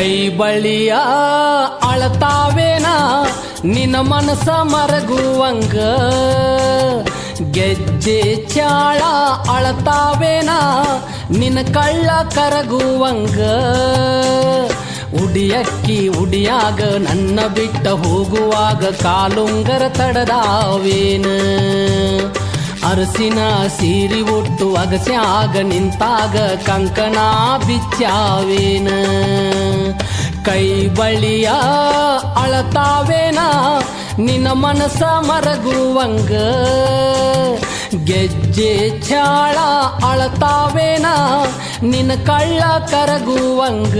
ಕೈ ಬಳಿಯ ಅಳತಾವೇನ? ನಿನ್ನ ಮನಸ ಮರಗುವಂಗ. ಗೆಜ್ಜೆ ಚಾಳ ಅಳತಾವೇನ? ನಿನ್ನ ಕಳ್ಳ ಕರಗುವಂಗ. ಉಡಿಯಕ್ಕಿ ಉಡಿಯಾಗ ನನ್ನ ಬಿಟ್ಟ ಹೋಗುವಾಗ ಕಾಲುಂಗರ ತಡದಾವೇನ? ಅರಸಿನ ಸೀರಿ ಒಟ್ಟು ಅಗಸ್ಯಾಗ ನಿಂತಾಗ ಕಂಕಣ ಬಿಚ್ಚಾವೇನ? ಕೈ ಬಳಿಯ ಅಳತಾವೇನ? ನಿನ್ನ ಮನಸ ಮರಗುವಂಗ ಗೆಜ್ಜೆ ಚಾಳ ಅಳತಾವೇನ? ನಿನ್ನ ಕಳ್ಳ ಕರಗುವಂಗ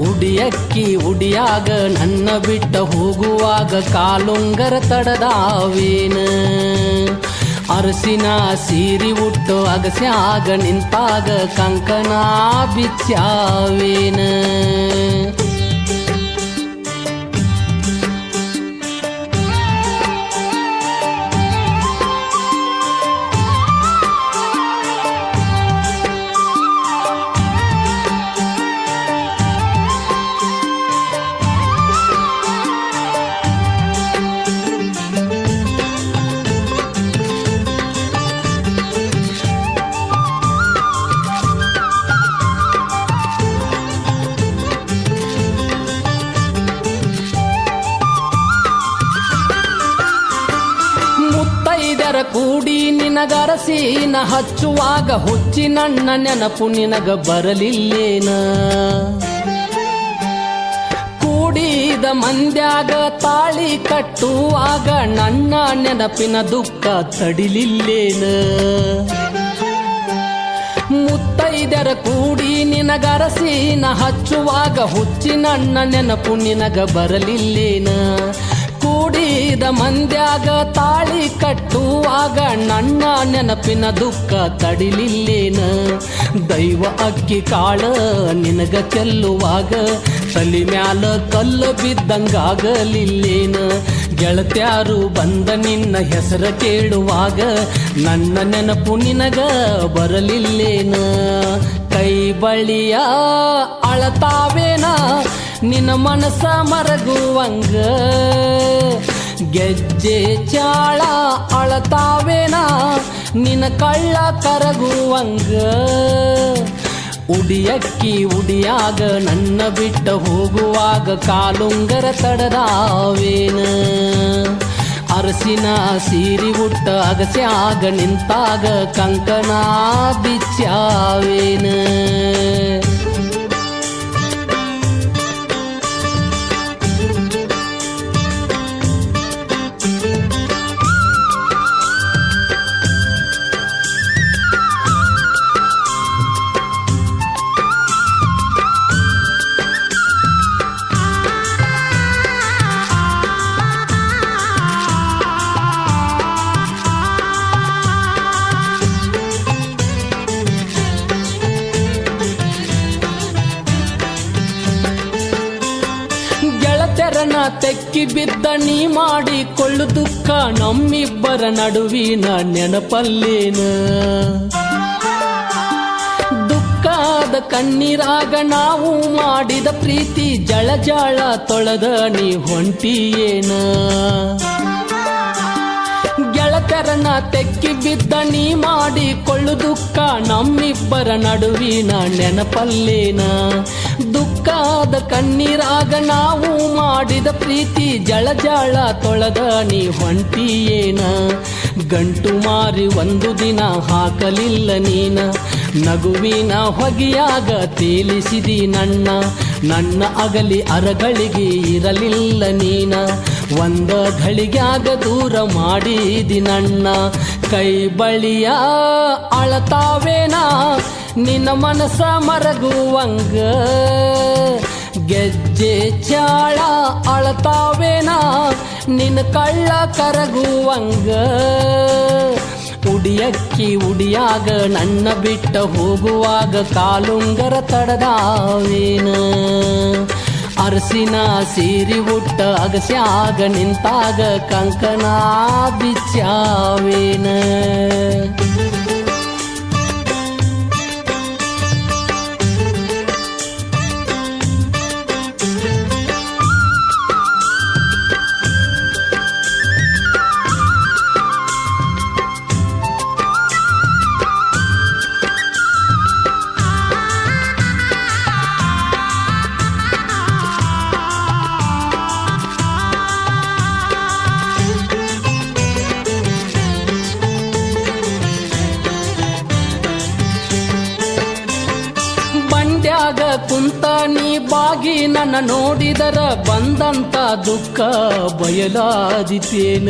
ಉಡಿಯಕ್ಕಿ ಉಡಿಯಾಗ ನನ್ನ ಬಿಟ್ಟ ಹೋಗುವಾಗ ಕಾಲುಂಗರ ತಡದಾವೇನ? ಅರಸಿನ ಸೀರಿ ಉಟ್ಟು ಅಗಸ್ಯಾಗ ನಿಂತಾಗ ಕಂಕಣ ಬಿಚ್ಚಾವೇನ? ಕೂಡಿ ನಿನಗರಸಿನ ಹಚ್ಚುವಾಗ ಹುಚ್ಚಿ ನನ್ನ ನೆನಪು ನಿನಗ ಬರಲಿಲ್ಲೇನ? ಕೂಡಿದ ಮಂದ್ಯಾಗ ತಾಳಿ ಕಟ್ಟುವಾಗ ನನ್ನ ನೆನಪಿನ ದುಃಖ ತಡಿಲಿಲ್ಲೇನ? ಮುತ್ತೈದರ ಕೂಡಿ ನಿನಗರಸಿನ ಹಚ್ಚುವಾಗ ಹುಚ್ಚಿ ನನ್ನ ನೆನಪು ನಿನಗ ಬರಲಿಲ್ಲೇನ? ಕೂಡಿದ ಮಂದ್ಯಾಗ ತಾಳಿ ಕಟ್ಟುವಾಗ ನನ್ನ ನೆನಪಿನ ದುಃಖ ತಡಿಲಿಲ್ಲೇನ? ದೈವ ಅಕ್ಕಿ ಕಾಳ ನಿನಗ ಚೆಲ್ಲುವಾಗ ತಲಿ ಮ್ಯಾಲ ಕಲ್ಲು ಬಿದ್ದಂಗಾಗಲಿಲ್ಲೇನ? ಗೆಳತ್ಯಾರು ಬಂದ ನಿನ್ನ ಹೆಸರ ಕೇಳುವಾಗ ನನ್ನ ನೆನಪು ನಿನಗ ಬರಲಿಲ್ಲೇನ? ಕೈ ಬಳಿಯ ಅಳತಾವೇನ? ನಿನ್ನ ಮನಸ ಮರಗುವಂಗ. ಗೆಜ್ಜೆ ಚಾಳ ಅಳತಾವೇನ? ನಿನ್ನ ಕಳ್ಳ ಕರಗುವಂಗ. ಉಡಿಯಕ್ಕಿ ಉಡಿಯಾಗ ನನ್ನ ಬಿಟ್ಟ ಹೋಗುವಾಗ ಕಾಲುಂಗರ ತಡದಾವೇನ ಅರಸಿನ ಸೀರಿ ಉಟ್ಟ ಅಗಸ್ಯಾಗ ನಿಂತಾಗ ಕಂಕಣ ಬಿಚ್ಚಾವೇನ? ಗೆಳತೆರನ ತೆಕ್ಕಿ ಬಿದ್ದ ನೀ ಮಾಡಿಕೊಳ್ಳು ದುಃಖ ನಮ್ಮಿಬ್ಬರ ನಡುವಿನ ನೆನಪಲ್ಲೇನ? ದುಃಖದ ಕಣ್ಣೀರಾಗ ನಾವು ಮಾಡಿದ ಪ್ರೀತಿ ಜಳಜಾಳ ಜಳ ತೊಳೆದ ನೀ ಹೊಂಟಿಯೇನ? ಗೆಳತೆರನ ತೆಕ್ಕಿ ಬಿದ್ದ ನೀ ಮಾಡಿಕೊಳ್ಳು ದುಃಖ. ನಮ್ಮಿಬ್ಬರ ನಡುವಿನ ನೆನಪಲ್ಲೇನ? ದುಃಖದ ಕಣ್ಣೀರಾಗ ನಾವು ಮಾಡಿದ ಪ್ರೀತಿ ಜಳ ಜಳ ತೊಳೆದ ನೀ ಹೊಂಟಿಯೇನ ಗಂಟು ಮಾರಿ ಒಂದು ದಿನ ಹಾಕಲಿಲ್ಲ ನೀನ? ನಗುವಿನ ಹೊಗೆಯಾಗ ತೇಲಿಸಿದಿ ನನ್ನ. ನನ್ನ ಅಗಲಿ ಅರಗಳಿಗೆ ಇರಲಿಲ್ಲ ನೀನ. ಒಂದ ಘಳಿಗ್ಯಾಗ ದೂರ ಮಾಡಿದಿ ನನ್ನ. ಕೈ ಬಳಿಯ ಅಳತಾವೇನ? ನಿನ್ನ ಮನಸ ಮರಗುವಂಗ. ಗೆಜ್ಜೆ ಚಾಳ ಅಳತಾವೇನ? ನಿನ್ನ ಕಳ್ಳ ಕರಗುವಂಗ. ಉಡಿಯಕ್ಕಿ ಉಡಿಯಾಗ ನನ್ನ ಬಿಟ್ಟ ಹೋಗುವಾಗ ಕಾಲುಂಗರ ತಡದಾವೇನ? ಅರಸಿನ ಸೀರಿ ಉಟ್ಟ ಅಗಸ್ಯಾಗ ನಿಂತಾಗ ಕಂಕನಾ ಬಿಚ್ಚಾವೇನ? ಬಾಗಿ ನನ್ನ ನೋಡಿದರ ಬಂದಂತ ದುಃಖ ಬಯಲಾದಿತೇನ?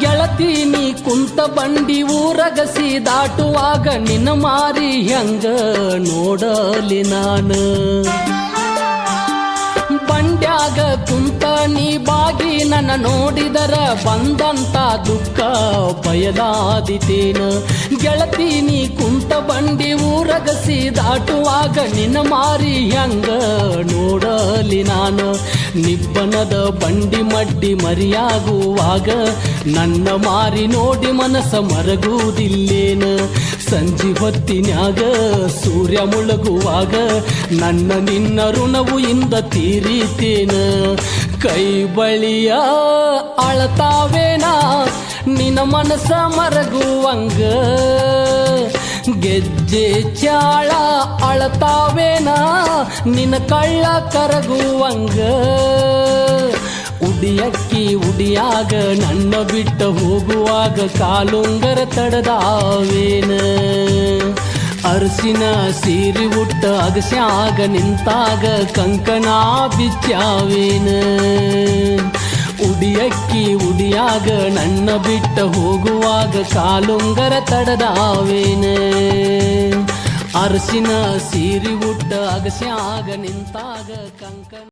ಗೆಳತಿ ನೀ ಕುಂತ ಬಂಡಿ ಊರಗಸಿ ದಾಟುವಾಗ ನಿನ್ನ ಮಾರಿ ಹೆಂಗ ನೋಡಲಿ ನಾನು? ಬಂಡ್ಯಾಗ ಕುಂತ ನೀ ಬಾಗಿ ನನ್ನ ನೋಡಿದರ ಬಂದಂತ ದುಃಖ ಬಯಲಾದಿತೇನ? ಗೆಳತಿ ನೀ ಬಂಡಿ ಊರಗಸಿ ದಾಟುವಾಗ ನಿನ್ನ ಮಾರಿ ಹೆಂಗ ನೋಡಲಿ ನಾನು. ನಿಬ್ಬನದ ಬಂಡಿ ಮಡ್ಡಿ ಮರಿಯಾಗುವಾಗ ನನ್ನ ಮಾರಿ ನೋಡಿ ಮನಸ್ಸ ಮರಗುವುದಿಲ್ಲೇನ. ಸಂಜಿ ಹೊತ್ತಿನಾಗ ಸೂರ್ಯ ಮುಳುಗುವಾಗ ನನ್ನ ನಿನ್ನ ಋಣವು ಇಂದ ತೀರಿತೇನ. ಕೈ ಬಳಿಯ ಅಳತಾವೇನಾ? ನಿನ್ನ ಮನಸ್ಸ ಮರಗುವಂಗ ಗೆಜ್ಜೆ ಚಾಳ ಅಳತಾವೇನ? ನಿನ್ನ ಕಳ್ಳ ಕರಗುವಂಗ. ಉಡಿಯಕ್ಕಿ ಉಡಿಯಾಗ, ನನ್ನ ಬಿಟ್ಟ ಹೋಗುವಾಗ ಕಾಲುಂಗರ ತಡದಾವೇನ? ಅರಸಿನ ಸೀರಿ ಉಟ್ಟ ಅಗಸ್ಯಾಗ ನಿಂತಾಗ ಕಂಕಣ ಬಿಚ್ಚಾವೇನ ಉಡಿಯಕ್ಕಿ ಉಡಿಯಾಗ ನನ್ನ ಬಿಟ್ಟ ಹೋಗುವಾಗ ಕಾಲುಂಗರ ತಡದಾವೇನೆ. ಅರಸಿನ ಸೀರಿ ಉಟ್ಟ ಅಗಸ್ಯಾಗ ನಿಂತಾಗ ಕಂಕಣ